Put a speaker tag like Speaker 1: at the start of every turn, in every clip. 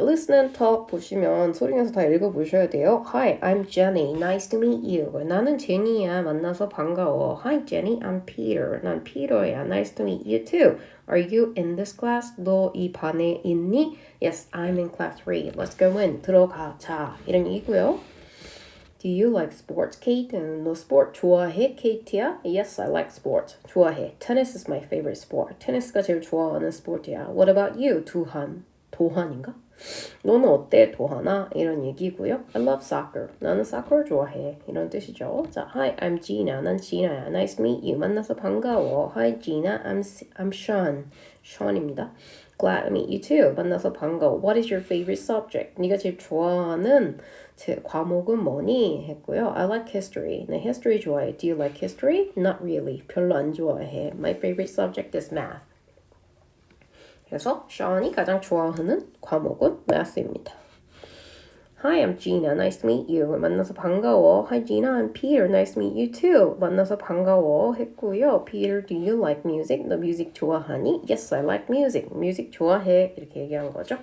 Speaker 1: listen and talk 보시면 소리 내서 다 읽어보셔야 돼요. Hi, I'm Jenny. Nice to meet you. 나는 제니야. 만나서 반가워. Hi, Jenny. I'm Peter. 난 Peter야. Nice to meet you too. Are you in this class? 너 이 반에 있니? Yes, I'm in class 3. Let's go in. 들어가. 자, 이런 얘기고요. Do you like sports, Kate? 너 스포츠 좋아해, Kate야? Yes, I like sports. 좋아해. Tennis is my favorite sport. 테니스가 제일 좋아하는 스포츠야. What about you? 두한. 도한인가? 너는 어때? 도하나? 이런 얘기고요. I love soccer. 나는 soccer 좋아해. 이런 뜻이죠. 자, Hi, I'm Gina. 난 Gina야. Nice to meet you. 만나서 반가워. Hi, Gina. I'm I'm Sean. Sean입니다. Glad to meet you too. 만나서 반가워. What is your favorite subject? 네가 제일 좋아하는 제 과목은 뭐니? 했고요. I like history. 네, history 좋아해. Do you like history? Not really. 별로 안 좋아해. My favorite subject is math. 그래서 션이 가장 좋아하는 과목은 math입니다. Hi, I'm Gina. Nice to meet you. 만나서 반가워. Hi, Gina. I'm Peter. Nice to meet you too. 만나서 반가워 했고요. Peter, do you like music? 너 뮤직 좋아하니? Yes, I like music. 뮤직 좋아해. 이렇게 얘기한 거죠.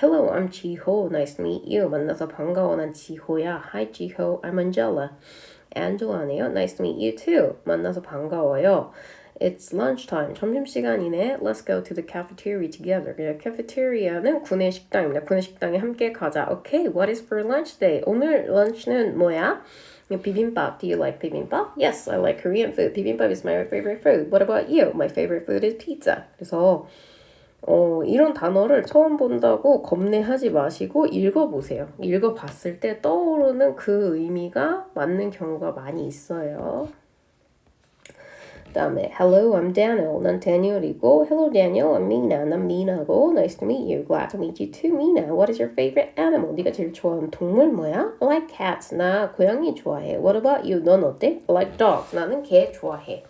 Speaker 1: Hello, I'm Jiho. Nice to meet you. 만나서 반가워. 난 지호야. Hi, Jiho. I'm Angela. Angela네요. Nice to meet you too. 만나서 반가워요. It's lunchtime. 점심시간이네. Let's go to the cafeteria together. 그냥 cafeteria는 구내 식당입니다. 구내 식당에 함께 가자. Okay, what is for lunch today? 오늘 런치는 뭐야? 비빔밥. Do you like bibimbap? Yes, I like Korean food. Bibimbap is my favorite food. What about you? My favorite food is pizza. 그래서 어, 이런 단어를 처음 본다고 겁내하지 마시고 읽어보세요. 읽어봤을 때 떠오르는 그 의미가 맞는 경우가 많이 있어요. 다음에 Hello, I'm Daniel. 난 Daniel이고 Hello, Daniel. I'm Mina. 난 Mina고 Nice to meet you. Glad to meet you too, Mina. What is your favorite animal? 네가 제일 좋아하는 동물 뭐야? I like cats. 나 고양이 좋아해. What about you? 넌 어때? I like dogs. 나는 개 좋아해.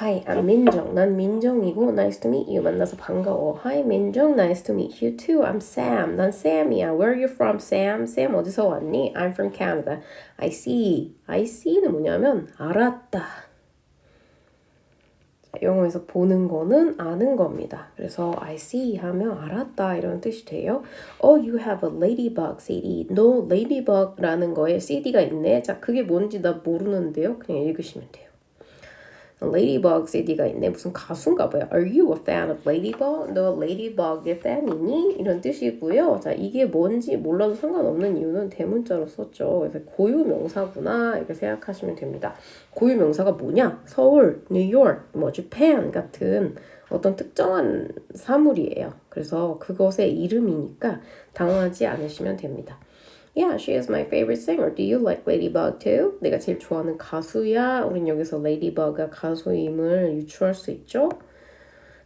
Speaker 1: Hi, I'm 민정. 난 민정이고 Nice to meet you. 만나서 반가워. Hi, 민정. Nice to meet you too. I'm Sam. 난 Sam이야. Where are you from, Sam? Sam 어디서 왔니? I'm from Canada. I see. I see는 뭐냐면 알았다. 영어에서 보는 거는 아는 겁니다. 그래서 I see 하면 알았다 이런 뜻이 돼요. Oh, you have a ladybug CD. 너 ladybug라는 거에 CD가 있네. 자, 그게 뭔지 나 모르는데요. 그냥 읽으시면 돼요. Ladybug CD가 있네. 무슨 가수인가 봐요. Are you a fan of Ladybug? 너 Ladybug의 팬이니? 이런 뜻이고요. 자, 이게 뭔지 몰라도 상관없는 이유는 대문자로 썼죠. 그래서 고유 명사구나 이렇게 생각하시면 됩니다. 고유 명사가 뭐냐? 서울, 뉴욕, 뭐 재팬 같은 어떤 특정한 사물이에요. 그래서 그것의 이름이니까 당황하지 않으시면 됩니다. Yeah, she is my favorite singer. Do you like Ladybug too? 내가 제일 좋아하는 가수야. 우린 여기서 Ladybug가 가수임을 유추할 수 있죠.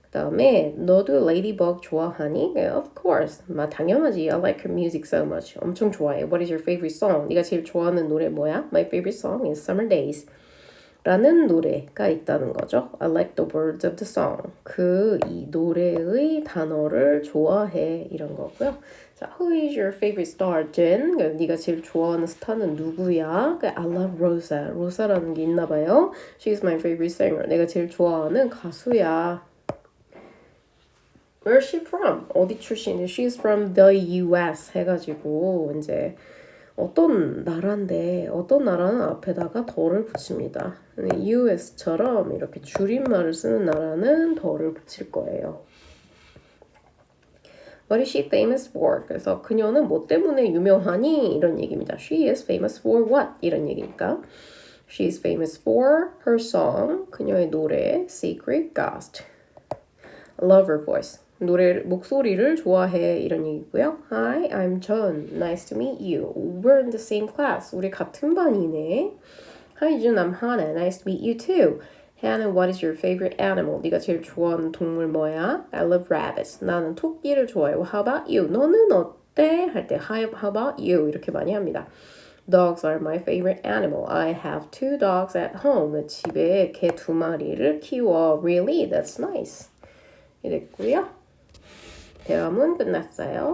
Speaker 1: 그 다음에 너도 Ladybug 좋아하니? Of course. 마 당연하지. I like her music so much. 엄청 좋아해. What is your favorite song? 네가 제일 좋아하는 노래 뭐야? My favorite song is Summer Days. 라는 노래가 있다는 거죠. I like the words of the song. 그 이 노래의 단어를 좋아해 이런 거고요. 자, who is your favorite star, Jen? 네가 제일 좋아하는 스타는 누구야? I love Rosa. 로사라는 게 있나 봐요. She's my favorite singer. 내가 제일 좋아하는 가수야. Where's she from? 어디 출신이? She's from the U.S. 해가지고 이제 어떤 나라인데 어떤 나라는 앞에다가 더를 붙입니다. US처럼 이렇게 줄임말을 쓰는 나라는 더를 붙일 거예요. What is she famous for? 그래서 그녀는 뭐 때문에 유명하니? 이런 얘기입니다. She is famous for what? 이런 얘기니까. She is famous for her song. 그녀의 노래 Secret Ghost. Love her voice. 노래 목소리를 좋아해 이런 얘기고요. Hi, I'm John. Nice to meet you. We're in the same class. 우리 같은 반이네. Hi, Jun. I'm Hannah. Nice to meet you too. Hannah, what is your favorite animal? 네가 제일 좋아하는 동물 뭐야? I love rabbits. 나는 토끼를 좋아해. Well, how about you? 너는 어때? 할 때 How about you? 이렇게 많이 합니다. Dogs are my favorite animal. I have two dogs at home. 집에 개 두 마리를 키워. Really? That's nice. 이랬고요. 대화문 끝났어요.